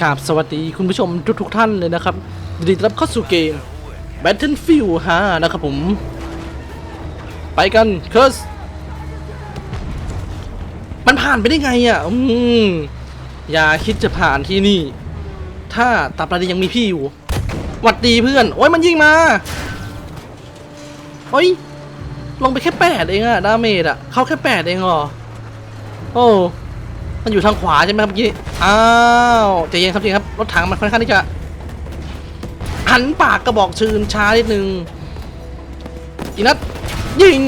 กราบสวัสดีคุณผู้ชมทุกทุกท่านเลยนะครับยินดีต้อนรับเข้าสู่เกม Battlefield 5 นะครับผม ไปกันเคิร์สมันผ่านไปได้ไงอะอืมอย่าคิดจะผ่านที่นี่ ถ้าตับระดียังมีพี่อยู่หวัดดีเพื่อน โอ้ยมันยิงมาโอ้ยลงไปแค่แปดเองอะดาเมจอะเข้าแค่แปดเองเหรอ โอ้ มันอยู่ทางขวาใช่ไหมครับเมื่อกี้ อ้าวใจเย็นครับใจเย็นครับ รถถังมันค่อนข้างที่จะหันปากกระบอกชืนช้านิดนึง อีกนัดยิง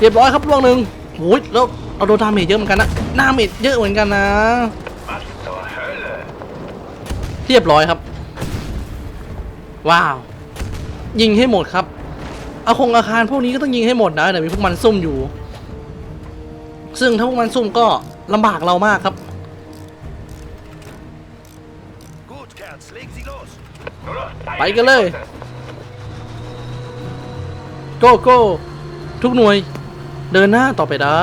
เรียบร้อยครับล่วงหนึ่งโอ้ยแล้วเราโดนดาเมจเยอะเหมือนกันนะดาเมจเยอะเหมือนกันนะ เรียบร้อยครับ ว้าว ยิงให้หมดครับ อาคงอาคารพวกนี้ก็ต้องยิงให้หมดนะแต่มีพวกมันซุ่มอยู่ ซึ่งถ้าพวกมันซุ่มก็ ลำบากเรามากครับ ไปกันเลย โก้โก้ทุกหน่วย เดินหน้าต่อไปได้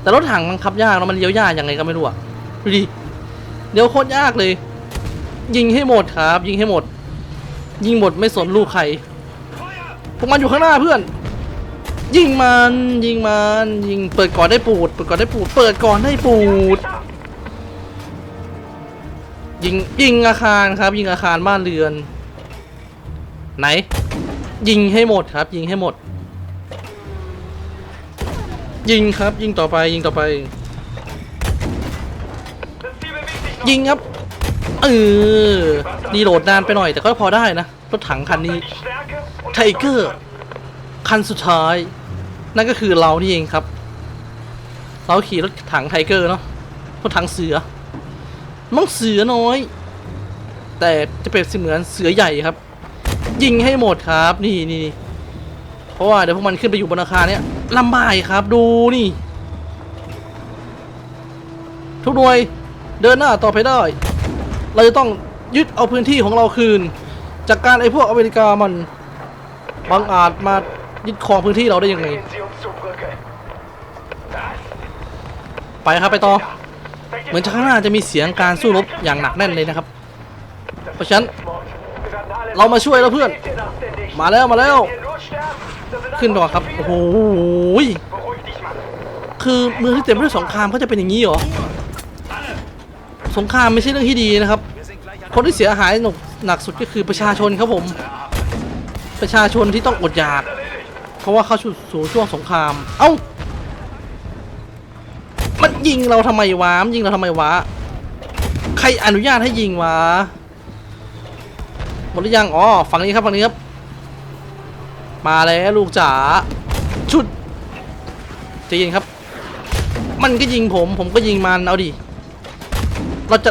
แต่รถถังมันขับยากแล้วมันเลี้ยวยากยังไงก็ไม่รู้อะดูดิเดี๋ยวโคตรยากเลย ยิงให้หมดครับ ยิงให้หมด ยิงหมดไม่สนลูกใครพวกมันอยู่ข้างหน้าเพื่อน ยิงมันยิงมันยิงเปิดก่อนได้ปูดเปิดก่อนได้ปูดเปิดก่อนได้ปูด ยิงยิงอาคารครับ ยิงอาคารบ้านเรือน ไหน ยิงให้หมดครับ ยิงให้หมด ยิงครับ ยิงต่อไปยิงต่อไป ยิงครับเออดีโหลดนานไปหน่อยแต่ก็พอได้นะรถถังคันนี้ไทเกอร์คันสุดท้าย นั่นก็คือเรานี่เองครับ เราขี่รถถังไทเกอร์เนาะรถถังเสือมังเสือน้อย แต่จะเป็นเสมือนเสือใหญ่ครับ ยิงให้หมดครับ นี่นี่เพราะว่าเดี๋ยวพวกมันขึ้นไปอยู่บนอาคารเนี้ยลำบากครับ ดูนี่ ทุกหน่วยเดินหน้าต่อไปได้ เราจะต้องยึดเอาพื้นที่ของเราคืน จากการไอ้พวกอเมริกามันบังอาจมา ยึดครองพื้นที่เราได้ยังไง ไปครับไปต่อ เหมือนข้างหน้าจะมีเสียงการสู้รบอย่างหนักแน่นเลยนะครับ เพราะฉะนั้นเรามาช่วยแล้วเพื่อน มาแล้วมาแล้ว ขึ้น das ก่อครับ โอ้โห คือเมืองที่เต็มไปด้วยสงครามเขาจะเป็นอย่างนี้เหรอ สงครามไม่ใช่เรื่องที่ดีนะครับ คนที่เสียหายหนักสุดก็คือประชาชนครับผม ประชาชนที่ต้องอดอยาก เพราะว่าเข้าสู่ช่วงสงคราม เอ้า มันยิงเราทำไมวะมันยิงเราทำไมวะ ใครอนุญาตให้ยิงวะ หมดหรือยัง อ๋อ ฝั่งนี้ครับ ฝั่งนี้ครับ มาแล้วลูกจ๋า ชุดจเย็นครับ มันก็ยิงผม ผมก็ยิงมัน เอาดิ เราจะ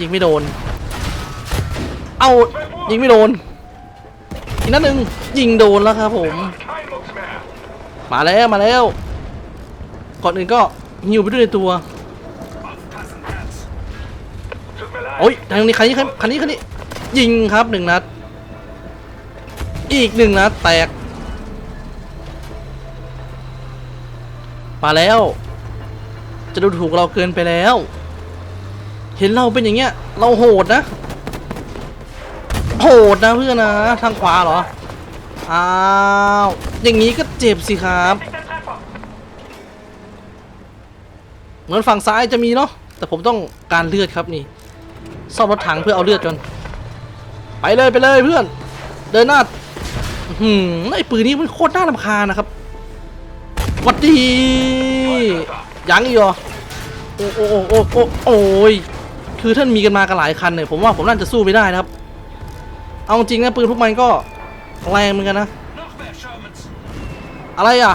ยิงไม่โดน เอายิงไม่โดน อีกนัดหนึ่งยิงโดนแล้วครับผม มาแล้วมาแล้ว ก่อนอื่นก็หิวไปด้วยในตัวโอ้ยทางนี้คันนี้คันนี้คันนี้ ยิงครับหนึ่งนัด อีกหนึ่งนัดแตก มาแล้ว จะดูถูกเราเกินไปแล้ว เห็นเราเป็นอย่างเงี้ย เราโหดนะ โหดนะเพื่อนนะ ทางขวาเหรอ อ้าว อย่างนี้ก็เจ็บสิครับ เหมือนฝั่งซ้ายจะมีเนาะ แต่ผมต้องการเลือดครับนี่ ซ่อมรถถังเพื่อเอาเลือดก่อน ไปเลยไปเลยเพื่อน เดินหน้าหืมไอ้ปืนนี้มันโคตรน่ารำคาญนะครับวัดดียังอีกเหรอโอ้โอ้โอ้โอ้โอ้โอ้ยคือท่านมีกันมากันหลายคันเนี่ยผมว่าผมน่าจะสู้ไม่ได้นะครับ เอาจริงนะปืนพวกมันก็ แรงเหมือนกันนะ อะไรอะ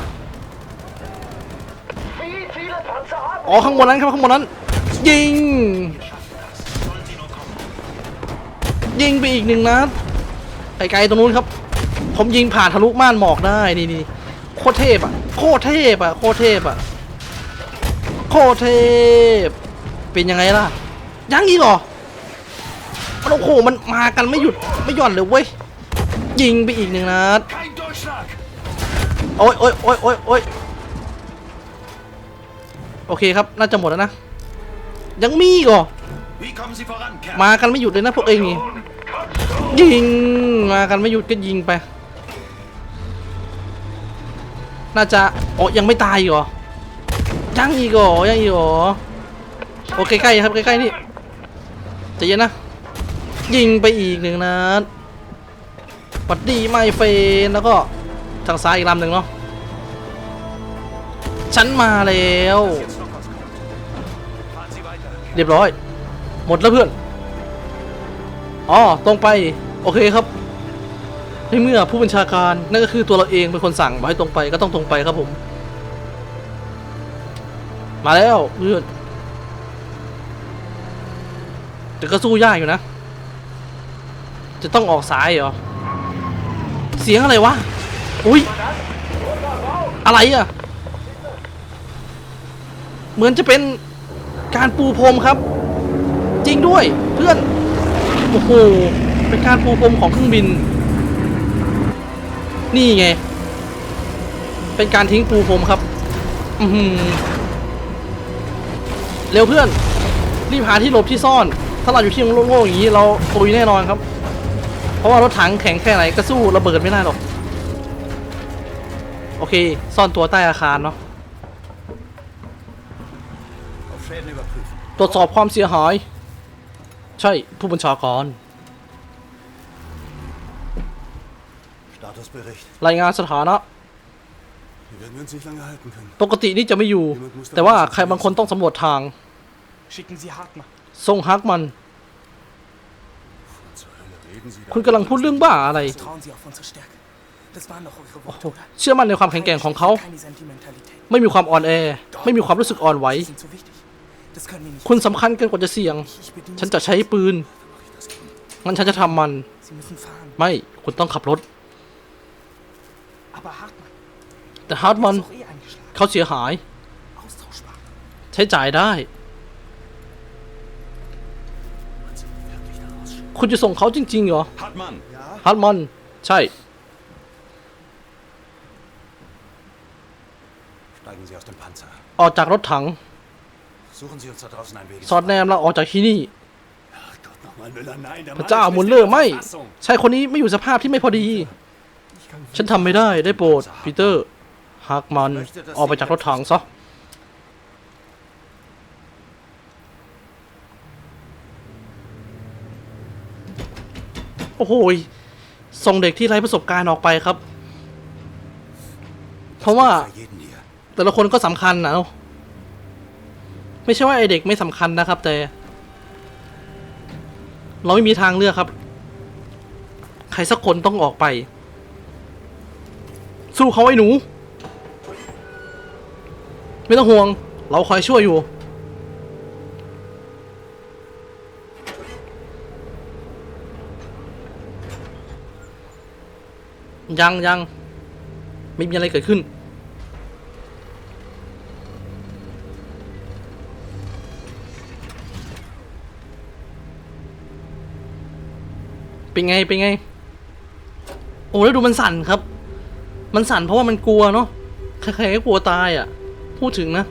อ๋อข้างบนนั้นครับข้างบนนั้น ยิง ยิงไปอีกหนึ่งนัดไกลๆตรงนู้นครับ ผมยิงผ่านทะลุม่านหมอกได้นี่นี่โคตรเทพอะโคตรเทพอะโคตรเทพอะโคตรเทพ เป็นยังไงล่ะยังอีกเหรอมันโอ้โหมันมากันไม่หยุดไม่หย่อนเลยเว้ย ยิงไปอีกหนึ่งนัดโอ้ยโอ้ยโอ้ยโอ้ยโอ้ยโอเคครับ น่าจะหมดแล้วนะ ยังมีก่อมากันไม่หยุดเลยนะพวกเองนี่ยิงมากันไม่หยุดก็ยิงไป น่าจะโอ้ยังไม่ตายกเหรอยังอีกเหรอยังอีกเหรอโอใกล้ๆครับใกล้ๆนี่ใจเย็นนะ ยิงไปอีกหนึ่งนัด ปัดดีไม่เฟนแล้วก็ทางซ้ายอีกลำหนึ่งเนาะฉันมาแล้ว เรียบร้อย หมดแล้วเพื่อนอ๋อตรงไป โอเคครับในเมื่อผู้บัญชาการนั่นก็คือตัวเราเองเป็นคนสั่งบอกให้ตรงไปก็ต้องตรงไปครับผม มาแล้วเพื่อนแต่ก็สู้ยากอยู่นะ จะต้องออกซ้ายเหรอ สียงอะไรวะ อุ้ย อะไรอะ เหมือนจะเป็นการปูพรมครับ จริงด้วยเพื่อน โอ้โห เป็นการปูพรมของเครื่องบิน นี่ไง เป็นการทิ้งปูพรมครับ อืเร็วเพื่อน รีบหาที่หลบที่ซ่อน ถ้าเราอยู่ที่โล่งๆอย่างนี้เราตุยแน่นอนครับ เพราะว่ารถถังแข็งแค่ไหนก็สู้ระเบิดไม่ได้หรอก โอเค ซ่อนตัวใต้อาคารเนาะ Auf Schäden überprüfen. ตรวจสอบความเสียหาย ใช่ผู้บัญชาการ Statusbericht. รายงานสถานะ Wir werden uns nicht lange halten können. ปกตินี่จะไม่อยู่ แต่ว่าใครบางคนต้องสำรวจทาง Schicken Sie Hartmann. ทรงฮักมัน Zur Hölle reden Sie da. คุณกำลังพูดเรื่องบ้าอะไร เชื่อมั่นในความแข็งแกร่งของเขา ไม่มีความอ่อนแอ ไม่มีความรู้สึกอ่อนไหว คุณสำคัญเกินกว่าจะเสี่ยง ฉันจะใช้ปืน งั้นฉันจะทำมัน ไม่ คุณต้องขับรถ แต่ฮาร์ดมัน เขาเสียหาย ใช้จ่ายได้ คุณจะส่งเขาจริงๆเหรอ Hartmann! ฮาร์ดมันใช่ Steigen Sie aus dem Panzer. ออกจากรถถัง Suchen Sie uns da draußen einen Weg. สอดแนมเราออกจากที่นี่ Ach Gott, nochmal Müller, nein, der พระเจ้ามุลเลอร์ไม่ใช่คนนี้ไม่อยู่สภาพที่ไม่พอดี ฉันทำไม่ได้ได้โปรดปีเตอร์หากมันออกไปจากรถถังซะ โอ้โหส่งเด็กที่ไร้ประสบการณ์ออกไปครับ เพราะว่าแต่ละคนก็สำคัญนะไม่ใช่ว่าไอเด็กไม่สำคัญนะครับ แต่ เราไม่มีทางเลือกครับ ใครสักคนต้องออกไป สู้เขาไอ้หนู ไม่ต้องห่วง เราคอยช่วยอยู่ ยังยังไม่มีอะไรเกิดขึ้น เป็นไง เป็นไง โอ้แล้วดูมันสั่นครับ มันสั่นเพราะว่ามันกลัวเนาะใครๆก็กลัวตายอะ พูดถึงนะ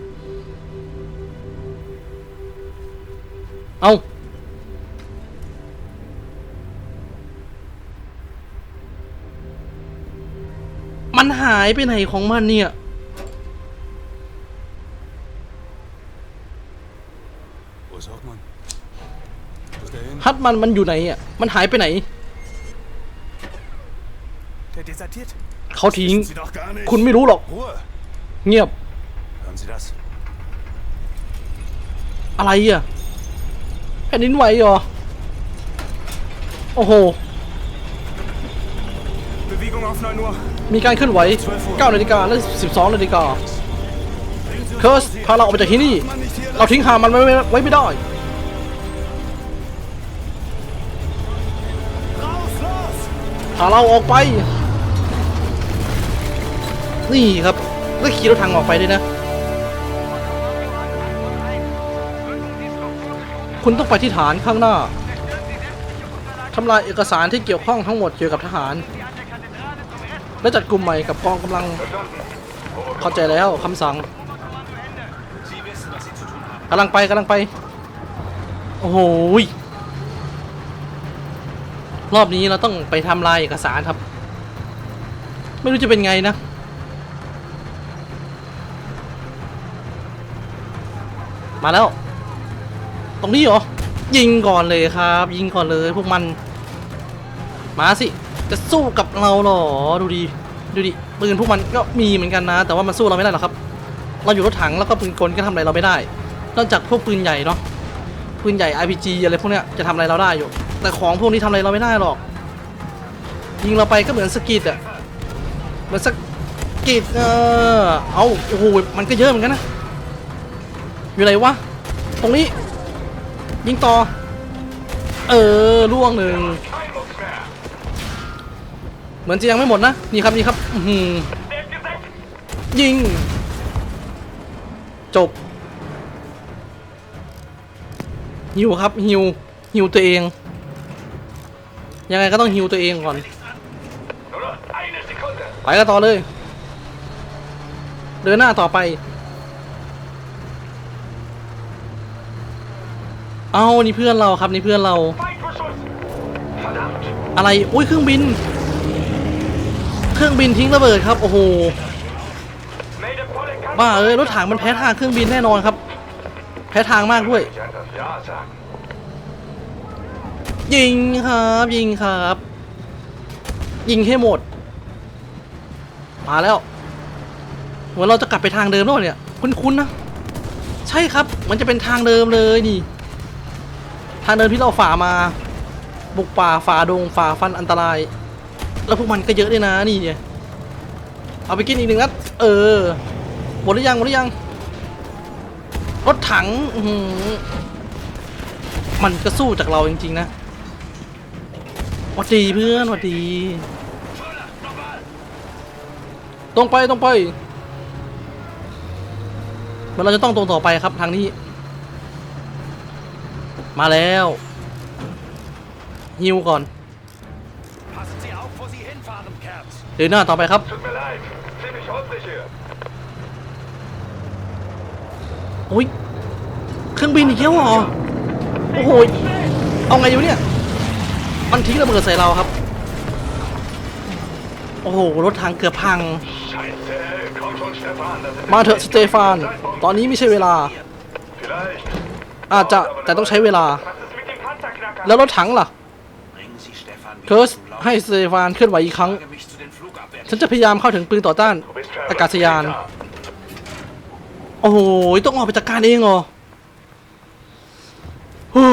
เอามั หายไปไหนของมันเนี่ย Wo ist Hauptmann? Wo ist der hin? ฮัตมันมันอยู่ไหนอะ มันหายไปไหน Der desertiert. เขาทิ้ง Sie doch gar nicht. คุณไม่รู้หรอก Ruhe. เงียบ Hören Sie das? อะไรอะแผ่นดินไหวเหรอ โอ้โห Bewegung auf 9 Uhr. มีการเคลื่อนไหว9นาฬิกาและ 12นาฬิกาเคิร์สพาเราออกไปจากที่นี่ เราทิ้งหามันไว้ไม่ไว้ไม่ได้ พาเราออกไป นี่ครับแล้วขี่รถถังออกไปด้วยนะ คุณต้องไปที่ฐานข้างหน้าทำลายเอกสารที่เกี่ยวข้องทั้งหมดเกี่ยวกับทหาร และจัดกลุ่มใหม่กับกองกำลัง เข้าใจแล้วคำสั่งกำลังไปกำลังไป โอ้โหรอบนี้เราต้องไปทำลายเอกสารครับ ไม่รู้จะเป็นไงนะ มาแล้ว ตรงนี้เหรอ ยิงก่อนเลยครับ ยิงก่อนเลยพวกมัน มาสิ จะสู้กับเราหรอ ดูดิดูดิปืนพวกมันก็มีเหมือนกันนะ แต่ว่ามันสู้เราไม่ได้หรอกครับ เราอยู่รถถังแล้วก็ปืนกลก็ทำอะไรเราไม่ได้ นอกจากพวกปืนใหญ่เนาะ ปืนใหญ่ RPG อะไรพวกเนี้ยจะทำอะไรเราได้อยู่ แต่ของพวกนี้ทำอะไรเราไม่ได้หรอก ยิงเราไปก็เหมือนสกิดอะเหมือนสกิดเออ เอาโอ้โห มันก็เยอะเหมือนกันนะ อยู่ไหนวะ ตรงนี้ ยิงต่อ เออล่วงหนึ่ง เหมือนจะยังไม่หมดนะ นี่ครับนี่ครับยิง จบฮิวครับฮิวฮิวตัวเอง ยังไงก็ต้องฮิวตัวเองก่อน ไปกันต่อเลย เดินหน้าต่อไป เอานี่เพื่อนเราครับนี่เพื่อนเรา อะไร อุ้ยเครื่องบิน เครื่องบินทิ้งระเบิดครับ โอ้โห บ้าเอ้ยรถถังมันแพ้ทางเครื่องบินแน่นอนครับ แพ้ทางมากด้วย ยิงครับยิงครับ ยิงให้หมด มาแล้วเหมือนเราจะกลับไปทางเดิมแล้วเนี่ย คุ้นๆนะ ใช่ครับ มันจะเป็นทางเดิมเลยนี่ ทางเดิมที่เราฝ่ามา บุกป่าฝ่าดงฝ่าฟันอันตราย แล้วพวกมันก็เยอะด้วยนะนี่เนี่ยเอาไปกินอีกหนึ่งนัดเออหมดหรือยังหมดหรือยังรถถังมันก็สู้จากเราจริงๆนะวัดดีเพื่อนวัดดี ตรงไปตรงไปมันเราจะต้องตรงต่อไปครับทางนี้ มาแล้วฮิวก่อน เดินหน้าต่อไปครับ Tut mir leid. Ziemlich holprig hier. โอ้ย เครื่องบินอีกแล้วเหรอ โอ้โห เอาไงอยู่เนี่ย มันทิ้งระเบิดใส่เราครับ โอ้โห รถถังเกือบพัง Scheiße. Komm schon, Stefan. Das ist มาเถอะสเตฟาน ตอนนี้ไม่ใช่เวลา Vielleicht. อาจจะ แต่ต้องใช้เวลา Was ist mit dem Panzerknacker? แล้วรถถังล่ะ Bringen Sie Stefan เคิร์ส zum Laufen. ให้สเตฟานเคลื่อนไหวอีกครั้ง ฉันจะพยายามเข้าถึงปืนต่อต้านอากาศยาน โอ้โห ต้องออกไปจัดการเองเหรอโอ้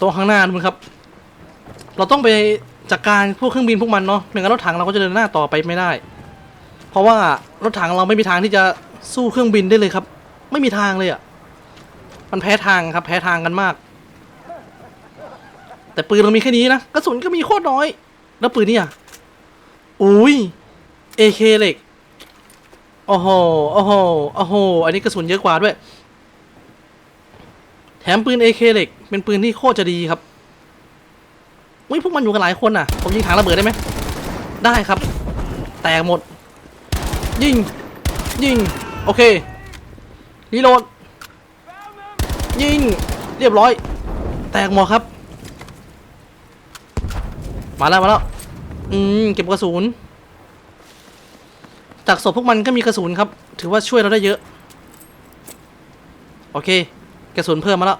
ตัวข้างหน้าดูครับ เราต้องไปจัดการพวกเครื่องบินพวกมันเนาะไม่งั้นรถถังเราก็จะเดินหน้าต่อไปไม่ได้ เพราะว่ารถถังเราไม่มีทางที่จะสู้เครื่องบินได้เลยครับ ไม่มีทางเลยอะ่ะ มันแพ้ทางครับ แพ้ทางกันมาก แต่ปืนเรามีแค่นี้นะกระสุนก็มีโคตรน้อย แล้วปืนนี่ยอุ้ย AK เหล็กโอ้โหโอ้โหโอ้โห อันนี้กระสุนเยอะกว่าด้วย แถมปืน AK เหล็ก เป็นปืนที่โคตรจะดีครับอุ้ยพวกมันอยู่กันหลายคนน่ะ ผมยิงถังระเบิดได้ไหม ได้ครับ แตกหมด ยิง ยิง โอเครีโหลดยิง เรียบร้อย แตกหมดครับ มาแล้วมาแล้ว อืมเก็บกระสุน จากศพพวกมันก็มีกระสุนครับ ถือว่าช่วยเราได้เยอะ โอเค กระสุนเพิ่มมาแล้ว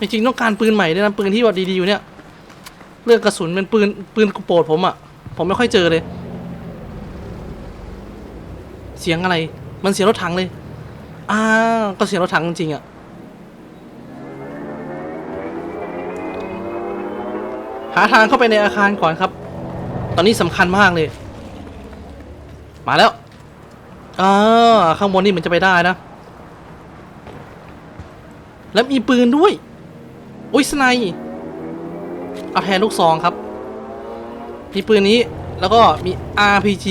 จริงๆต้องการปืนใหม่ด้วยนะปืนที่ว่าดีๆอยู่เนี่ยเรื่องกระสุนเป็นปืนปืนโปรดผมอะ่ะ ผมไม่ค่อยเจอเลย เสียงอะไร มันเสียงรถถังเลย อ้าวก็เสียงรถถังจริงๆอะ่ะาทางเข้าไปในอาคารก่อนครับ ตอนนี้สำคัญมากเลย มาแล้วอ่าข้างบนนี่มันจะไปได้นะ แล้วมีปืนด้วยอุ้ยสไนเอาแทนลูกซองครับ มีปืนนี้แล้วก็มี RPG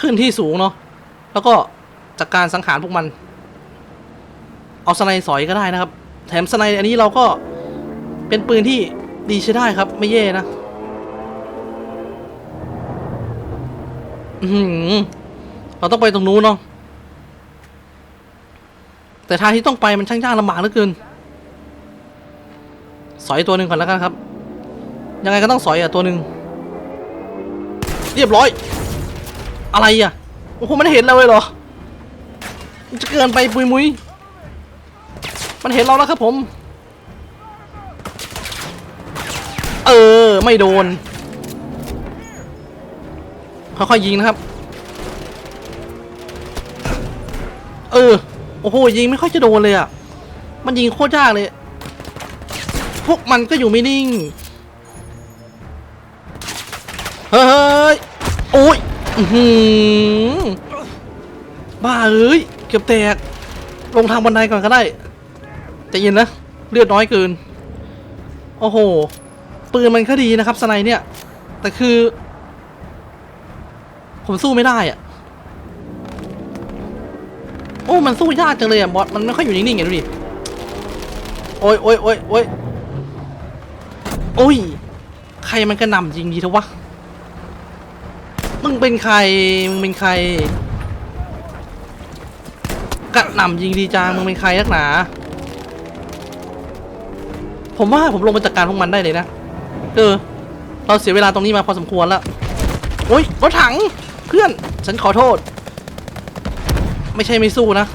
ขึ้นที่สูงเนาะ แล้วก็จากการสังหารพวกมัน เอาสไนสอยก็ได้นะครับ แถมสไนอันนี้เราก็ เป็นปืนที่ดีใช้ได้ครับ ไม่แย่นะอื้อหือเราต้องไปตรงนู้นเนาะแต่ทางที่ต้องไปมันช่างยากลำบากเหลือเกิน สอยตัวหนึ่งก่อนแล้วกันครับ ยังไงก็ต้องสอยอะตัวหนึ่งเรียบร้อย อะไรอะโอ้โหมันเห็นเราเลยเหรอมันจะเกินไปปุยมุย มันเห็นเราแล้วครับผม เออ ไม่โดน ค่อยๆยิงนะครับ เออ โอ้โห ยิงไม่ค่อยจะโดนเลยอะ มันยิงโคตรยากเลย พวกมันก็อยู่ไม่นิ่ง เฮ้ย โอ้ยอือหือบ้าเอ้ย เกือบแตก ลงทางบันไดก่อนก็ได้ใจเย็นนะ เลือดน้อยเกิน โอ้โห ปืนมันก็ดีนะครับสไนเนี่ย แต่คือ ผมสู้ไม่ได้อะโอ้มันสู้ยากจังเลยอะบอสมันไม่ค่อยอยู่นิ่งๆไงดูดิโอ้ยโอ้ยโอ้ยโอ้ยโอ้ยใครมันกระหน่ำยิงดีเถอะวะมึงเป็นใครมึงเป็นใครกระหน่ำยิงดีจังมึงเป็นใครนักหนา ผมว่าผมลงมาจัดการพวกมันได้เลยนะ เออ เราเสียเวลาตรงนี้มาพอสมควรแล้วโอ้ยรถถังเพื่อน ฉันขอโทษ ไม่ใช่ไม่สู้นะ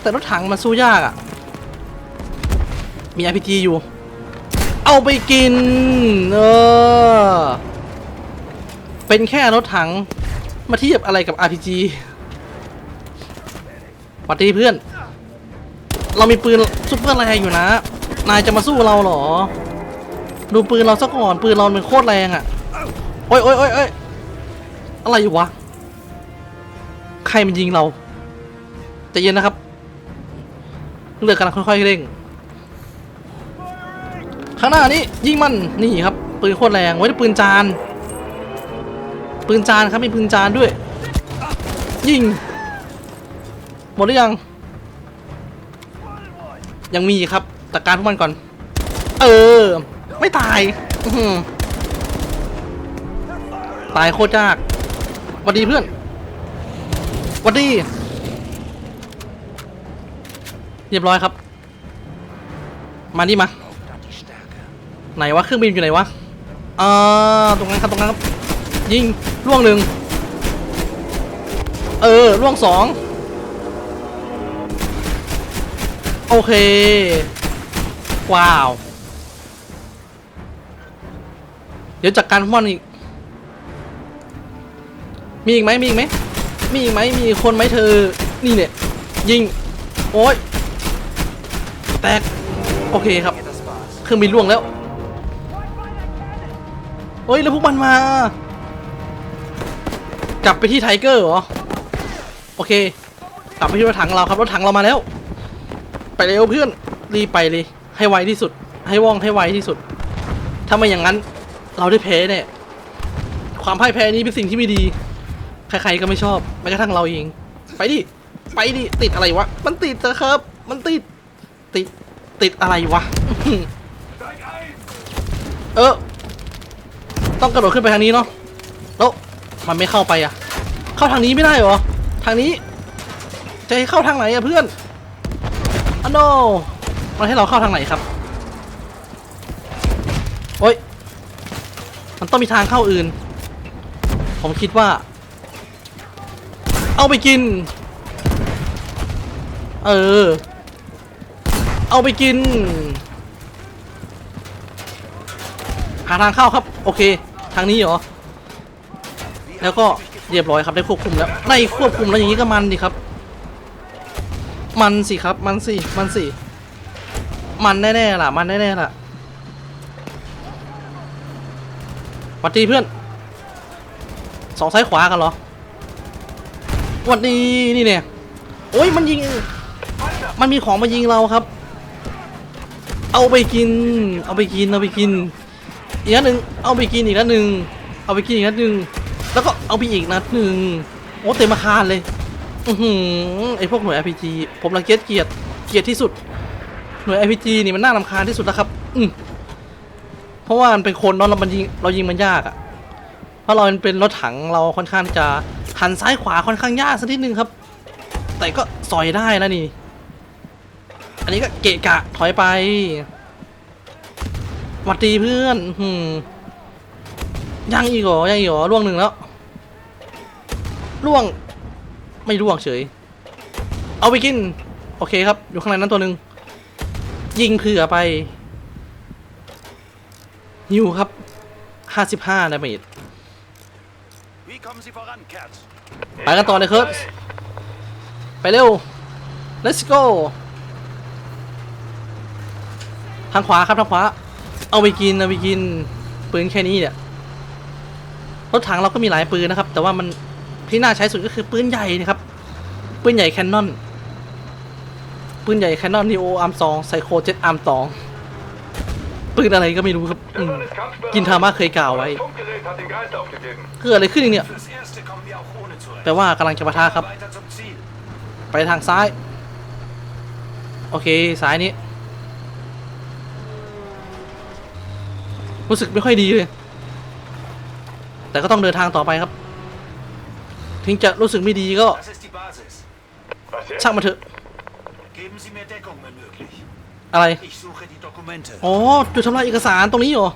แต่รถถังมันสู้ยากอะ่ะ มีอ RPG อยู่ เอาไปกิน เออ เป็นแค่รถถัง มาเทียบอะไรกับ RPG สวัสดีเพื่อน เรามีปืนซุปเปอร์แรงอยู่นะ นายจะมาสู้เราเหรอ ดูปืนเราซะก่อน ปืนเราเป็นโคตรแรงอะ่ะ โอ้ยโอ้ยโอ้ยโอ้ยอะไรอยู่วะ ใครมันยิงเราใจเย็นนะครับ เลือกกำลังค่อยๆเร่ง ข้างหน้านี้ยิงมันนี่ครับ ปืนโคตรแรงไว้ด้วยปืนจาน ปืนจานครับมีปืนจานด้วย ยิง หมดหรือยัง ยังมีครับจัดการพวกมันก่อน เออ ไม่ตาย อือหือตายโคตรยากหวัดดีเพื่อนหวัดดี เรียบร้อยครับ มานี่มา ไหนวะเครื่องบินอยู่ไหนวะอ่าตรงนั้นครับตรงนั้นครับ ยิงล่วงหนึ่ง เออล่วงสอง โอเค ว้าว เดี๋ยวจัดการพวกมันอีก มีอีกไหมมีอีกไหมมีอีกไหมมีคนไหมเธอ นี่เนี่ย ยิง โอ้ย แตก โอเคครับ เครื่องบินล่วงแล้วเฮ้ย แล้วพวกมันมา กลับไปที่ไทเกอร์เหรอ โอเค กลับไปที่รถถังเราครับ รถถังเรามาแล้ว ไปเร็วเพื่อน รีบไปเลย ให้ไวที่สุด ให้ว่องให้ไวที่สุด ถ้าไม่อย่างนั้น เราได้แพ้แน่ความพ่ายแพ้นี้เป็นสิ่งที่ไม่ดี ใครๆก็ไม่ชอบแม้กระทั่งเราเอง ไปดิ ไปดิ ติดอะไรวะ มันติดเถอะครับ มันติด ติด ติดอะไรวะ เออ ต้องกระโดดขึ้นไปทางนี้เนาะ แล้วมันไม่เข้าไปอะเข้าทางนี้ไม่ได้เหรอ ทางนี้ จะให้เข้าทางไหนอะเพื่อนอันโนมันให้เราเข้าทางไหนครับ โอ๊ย มันต้องมีทางเข้าอื่น ผมคิดว่า เอาไปกิน เออ เอาไปกิน หาทางเข้าครับ โอเค ทางนี้เหรอ แล้วก็เรียบร้อยครับได้ควบคุมแล้วได้ควบคุมแล้วอย่างนี้ก็มันดิครับ มันสิครับ มันสิ มันสิ มันแน่ๆล่ะ มันแน่ๆล่ะห วัดดีเพื่อนสองซ้ายขวากันเหรอหวัดดีนี่เนี่ยโอ้ยมันยิง มันมีของมายิงเราครับ เอาไปกิน เอาไปกิน เอาไปกิน อีกนัดหนึ่งเอาไปกินอีกนัดหนึ่งเอาไปกินอีกนัดหนึ่งแล้วก็เอาไปอีกนัดหนึ่งโอ้เต็มอาคารเลย อือหือไอพวกหน่วย RPG ผมรังเกียจเกียดเกียดที่สุด หน่วย RPG นี่มันน่ารำคาญที่สุดแล้วครับ อืม ราะว่ามันเป็นคนเนาะเรามันยิงเรายิงมันยากอะเพราะเราเป็นรถถังเราค่อนข้างจะหันซ้ายขวาค่อนข้างยากสักนิดนึงครับ แต่ก็สอยได้นะนี่ อันนี้ก็เกะกะถอยไปหวัดดีเพื่อนหืมยังอีกเหรอยังอีกเหรอล่วงหนึ่งแล้วล่วงไม่ล่วงเฉย เอาไปกิน โอเคครับ อยู่ข้างในนั้นตัวหนึ่งยิงเผื่อไป นิวครับห้าสิบห้าดาเมจ Wie kommen Sie voran, Kerz? ไปกันต่อเลยเคิร์ตไปเร็ว let's go ทางขวาครับทางขวา เอาไปกินเอาไปกินปืนแค่นี้เนี่ยรถถังเราก็มีหลายปืนนะครับ แต่ว่ามันที่น่าใช้สุดก็คือปืนใหญ่นะครับ ปืนใหญ่แคนนอนปืนใหญ่แคนนอนนีโออาร์มสองไซโคเจ็ตอาร์มสอง ปืนอะไรก็ไม่รู้ครับอืมกินทามาเคยกล่าวไว้ เกิดอะไรขึ้นเนี่ย แปลว่ากำลังจะปะทะครับ ไปทางซ้าย โอเคซ้ายนี้ รู้สึกไม่ค่อยดีเลย แต่ก็ต้องเดินทางต่อไปครับ ถึงจะรู้สึกไม่ดีก็ช่างมาเถอะ Geben Sie mir Deckung, wenn möglich. อะไร Ich suche die Dokumente. อ๋อ จุดทำลายเอกสารตรงนี้เหรอ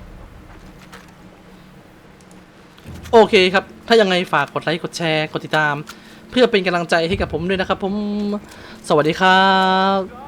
โอเคครับ ถ้ายังไงฝากกดไลค์ กดแชร์ กดติดตาม เพื่อเป็นกำลังใจให้กับผมด้วยนะครับผม สวัสดีครับ